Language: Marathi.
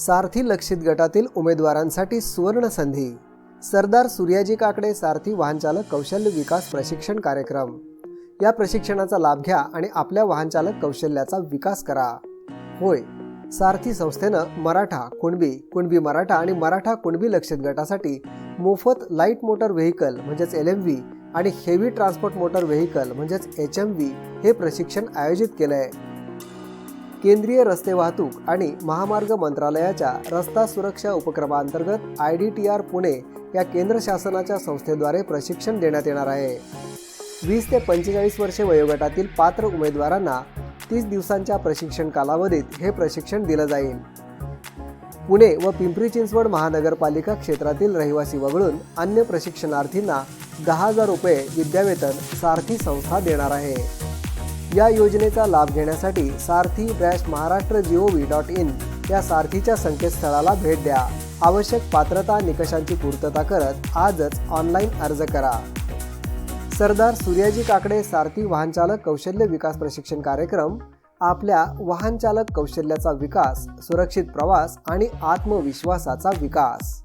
सारथी लक्षित गटातील उमेदवारांसाठी सुवर्ण संधी. सरदार सूर्याजी काकडे सारथी वाहनचालक कौशल्य विकास प्रशिक्षण कार्यक्रम. या प्रशिक्षणाचा लाभ घ्या आणि आपल्या वाहनचालक कौशल्याचा विकास करा. होय सारथी संस्थेनं मराठा कुणबी कुणबी मराठा आणि मराठा कुणबी लक्षित गटासाठी मोफत लाइट मोटर व्हेकल म्हणजेच एल एम व्ही आणि हेवी ट्रान्सपोर्ट मोटर व्हेकल म्हणजेच एच एम व्ही हे प्रशिक्षण आयोजित केलं आहे केंद्रीय रस्ते वाहतूक आणि महामार्ग मंत्रालयाच्या रस्ता सुरक्षा उपक्रमांतर्गत I D T R Pune या केंद्र शासनाच्या संस्थेद्वारे प्रशिक्षण देण्यात येणार आहे. वीस ते पंचेचाळीस वर्षे वयोगटातील पात्र उमेदवारांना तीस दिवसांच्या प्रशिक्षण कालावधीत हे प्रशिक्षण दिलं जाईल. पुणे व पिंपरी चिंचवड महानगरपालिका क्षेत्रातील रहिवासी वगळून अन्य प्रशिक्षणार्थींना दहा हजार रुपये विद्यावेतन सारथी संस्था देणार आहे. या योजनेचा लाभ घेण्यासाठी Sarathi dash Maharashtra G O V V dot in या सारथीच्या संकेतस्थळाला भेट द्या. आवश्यक पात्रता निकषांची पूर्तता करत आजच ऑनलाईन अर्ज करा. सरदार सूर्याजी काकडे सारथी वाहनचालक कौशल्य विकास प्रशिक्षण कार्यक्रम आपल्या वाहनचालक कौशल्याचा विकास सुरक्षित प्रवास आणि आत्मविश्वासाचा विकास.